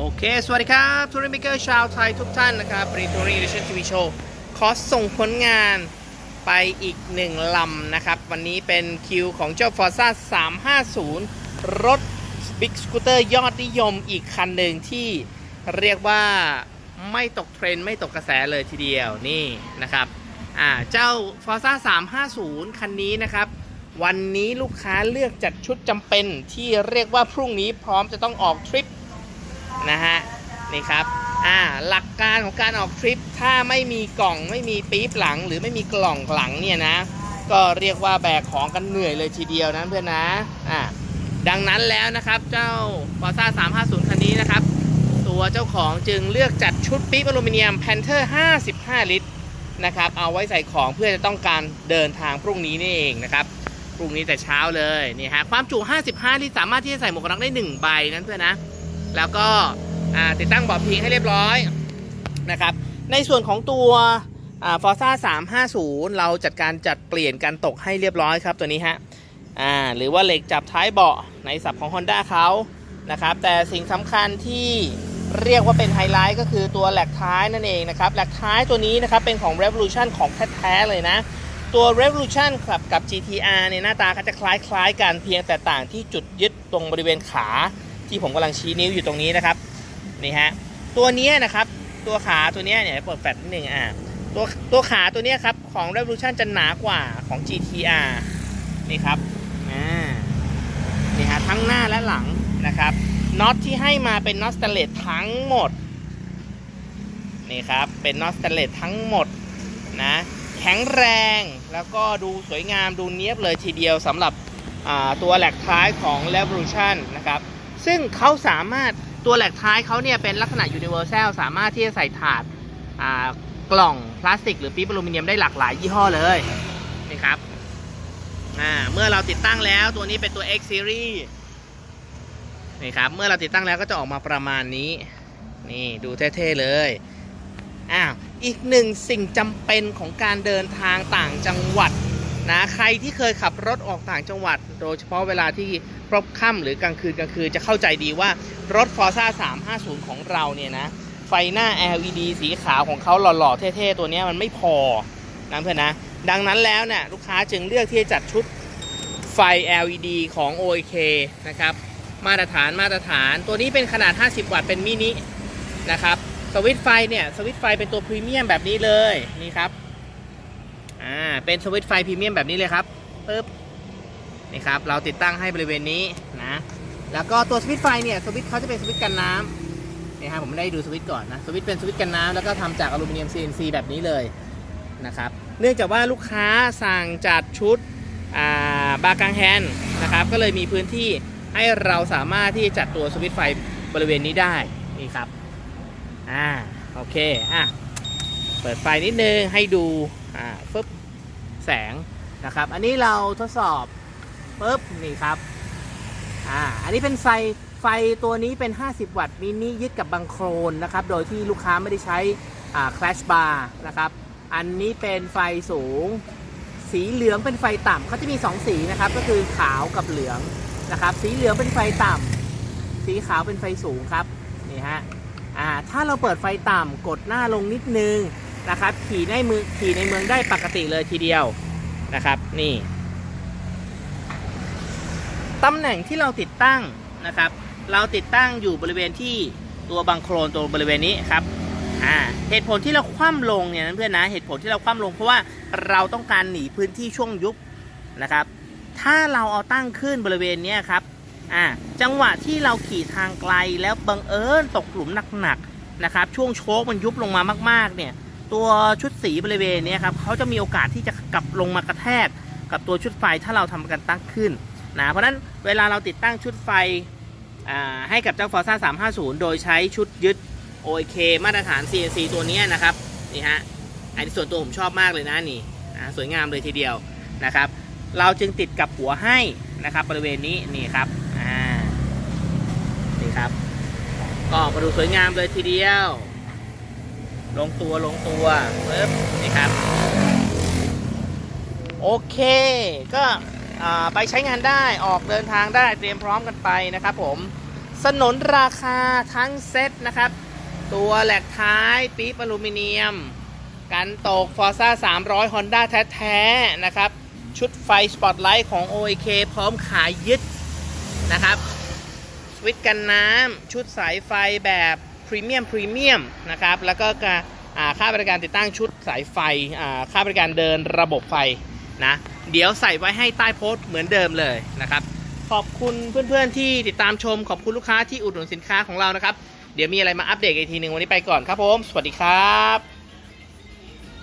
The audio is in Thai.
โอเค สวัสดีครับทัวริมิเกอร์ชาวไทยทุกท่านนะครับบริทัวริงดิชั่นทีวีโชว์ขอส่งผลงานไปอีกหนึ่งลำนะครับ วันนี้เป็นคิวของเจ้า Forza 350 รถ Big Scooter ยอดนิยมอีกคันหนึ่งที่เรียกว่าไม่ตกเทรนด์ไม่ตกกระแสเลยทีเดียวนี่นะครับอ่าเจ้า Forza 350 คันนี้นะครับ วันนี้ลูกค้าเลือกจัดชุดจำเป็นที่เรียกว่าพรุ่งนี้พร้อมจะต้องออกทริป นะฮะนี่ครับอ่าหลักการของการออกทริปถ้าไม่มีกล่องไม่มีปี๊บหลัง หรือไม่มีกล่องหลังเนี่ยนะ ก็เรียกว่าแบกของกันเหนื่อยเลยทีเดียวนะเพื่อนนะอ่าดังนั้นแล้วนะครับเจ้า f o r z a 350 คันนี้นะครับ ตัวเจ้าของจึงเลือกจัดชุดปี๊บอลูมิเนียม Panther 55 ลิตรนะครับเอาไว้ใส่ของเพื่อจะต้องการเดินทางพรุ่งนี้นี่เองนะครับพรุ่งนี้แต่เช้าเลยนี่ฮะความจุ 55 ลิตรสามารถที่จะใส่หมวกกันน็อกได้ 1 ใบนั้นเพื่อนนะ แล้วก็ติดตั้งเบาะพิงให้เรียบร้อยนะครับ ในส่วนของตัวฟอร์ซ่า350 เราจัดการจัดเปลี่ยนการตกให้เรียบร้อยครับตัวนี้ฮะอ่าหรือว่าเหล็กจับท้ายเบาะในสับของ Honda เขานะครับ แต่สิ่งสำคัญที่เรียกว่าเป็นไฮไลท์ก็คือตัวแหลกท้ายนั่นเองนะครับ แหลกท้ายตัวนี้นะครับเป็นของ Revolution ของแท้ๆเลยนะ ตัว Revolution ครับกับ GTR เนี่ยหน้าตาเขาจะคล้ายๆกันเพียงแต่ต่างที่จุดยึดตรงบริเวณขา ที่ผมกำลังชี้นิ้วอยู่ตรงนี้นะครับนี่ฮะตัวนี้นะครับตัวขาตัวนี้ยเนี่ยเปิดแฟลชนิดนึงอ่าตัวตัวขาตัวนี้ครับของ Revolution จะหนากว่าของ GTR นี่ครับอ่านี่ฮะทั้งหน้าและหลังนะครับน็อตที่ให้มาเป็นน็อตสเตเลสทั้งหมดนี่ครับเป็นน็อตสเตเลสทั้งหมดนะแข็งแรงแล้วก็ดูสวยงามดูเนี้ยบเลยทีเดียวสำหรับตัวแหลกท้ายของ Revolution นะครับ ซึ่งเขาสามารถตัวแหลกท้ายเขาเนี่ยเป็นลักษณะ universal สามารถที่จะใส่ถาดกล่องพลาสติก หรือปี๊บอลูมิเนียมได้หลากหลายยี่ห้อเลยนี่ครับเมื่อเราติดตั้งแล้วตัวนี้เป็นตัว X series นี่ครับเมื่อเราติดตั้งแล้วก็จะออกมาประมาณนี้ นี่ดูเท่ๆเลยอ้าวอีกหนึ่งสิ่งจำเป็นของการเดินทางต่างจังหวัด นะใครที่เคยขับรถออกต่างจังหวัด โดยเฉพาะเวลาที่พบค่ำหรือกลางคืนกลางคืนจะเข้าใจดีว่ารถ Forza 350 ของเราเนี่ยนะ ไฟหน้า LED สีขาวของเขาหล่อๆ เท่ๆ ตัวนี้มันไม่พอนะเพื่อนนะ ดังนั้นแล้วเนี่ยลูกค้าจึงเลือกที่จะจัดชุดไฟ LED ของ OK นะครับ มาตรฐานมาตรฐานตัวนี้เป็นขนาด 50 วัตต์เป็นมินินะครับสวิตไฟเนี่ยสวิตไฟเป็นตัวพรีเมียมแบบนี้เลยนี่ครับ อ่าเป็นสวิตช์ไฟพรีเมียมแบบนี้เลยครับปึ๊บนี่ครับเราติดตั้งให้บริเวณนี้นะแล้วก็ตัวสวิตช์ไฟเนี่ยสวิตช์เขาจะเป็นสวิตช์กันน้ำนี่ครับผมได้ดูสวิตช์ก่อนนะสวิตช์เป็นสวิตช์กันน้ำแล้วก็ทำจากอลูมิเนียม CNC แบบนี้เลยนะครับเนื่องจากว่าลูกค้าสั่งจัดชุดอ่าบาร์กังแฮนนะครับก็เลยมีพื้นที่ให้เราสามารถที่จะจัดตัวสวิตช์ไฟบริเวณนี้ได้นี่ครับอ่าโอเคอะเปิดไฟนิดนึงให้ดู อ่าฟึบแสงนะครับ อันนี้เราทดสอบปุ๊บนี่ครับอ่าอันนี้เป็นไฟไฟตัวนี้เป็น 50 วัตต์มินิยึดกับบังโครนนะครับ โดยที่ลูกค้าไม่ได้ใช้อ่าคลชบาร์นะครับ อันนี้เป็นไฟสูง สีเหลืองเป็นไฟต่ำเขาจะมี 2 สีนะครับ ก็คือขาวกับเหลืองนะครับ สีเหลืองเป็นไฟต่ำสีขาวเป็นไฟสูงครับนี่ฮะอ่าถ้าเราเปิดไฟต่ำกดหน้าลงนิดนึง นะครับ ขี่ในมือขี่ในเมืองได้ปกติเลยทีเดียวนะครับนี่ตำแหน่งที่เราติดตั้งนะครับ เราติดตั้งอยู่บริเวณที่ตัวบังโครนตัวบริเวณนี้ครับอ่าเหตุผลที่เราคว่ำลงเนี่ยนะเพื่อนนะเหตุผลที่เราคว่ำลงเพราะว่าเราต้องการหนีพื้นที่ช่วงยุบนะครับ ถ้าเราเอาตั้งขึ้นบริเวณนี้ครับอ่าจังหวะที่เราขี่ทางไกลแล้วบังเอิญตกหลุมหนักๆนะครับ ช่วงโชคมันยุบลงมามาก ๆ เนี่ย ตัวชุดสีบริเวณนี้ครับเขาจะมีโอกาสที่จะกลับลงมากระแทกกับตัวชุดไฟถ้าเราทำการตั้งขึ้นนะเพราะฉะนั้นเวลาเราติดตั้งชุดไฟให้กับเจ้า Forza 350 โดยใช้ชุดยึด OK มาตรฐาน CNC ตัวนี้นะครับนี่ฮะอันนี้ส่วนตัวผมชอบมากเลยนะนี่นะสวยงามเลยทีเดียวนะครับ เราจึงติดกับหัวให้นะครับบริเวณนี้นี่ครับอ่านี่ครับก็มาดูสวยงามเลยทีเดียว ลงตัวลงตัวปึ๊บนี่ครับ โอเค ก็ไปใช้งานได้ออกเดินทางได้เตรียมพร้อมกันไปนะครับผมสนนราคาทั้งเซ็ตนะครับ ตัวแหลกท้ายปี๊บอลูมิเนียม กันตก Forza 300 Honda แท้ๆนะครับ ชุดไฟสปอตไลท์ของ OAK พร้อมขายยึดนะครับ สวิตช์กันน้ำชุดสายไฟแบบ พรีเมียมพรีเมียมนะครับแล้วก็ค่าบริการติดตั้งชุดสายไฟค่าบริการเดินระบบไฟนะเดี๋ยวใส่ไว้ให้ใต้โพสต์เหมือนเดิมเลยนะครับขอบคุณเพื่อนๆที่ติดตามชมขอบคุณลูกค้าที่อุดหนุนสินค้าของเรานะครับ เดี๋ยวมีอะไรมาอัปเดตอีกทีหนึ่งวันนี้ไปก่อนครับผม สวัสดีครับ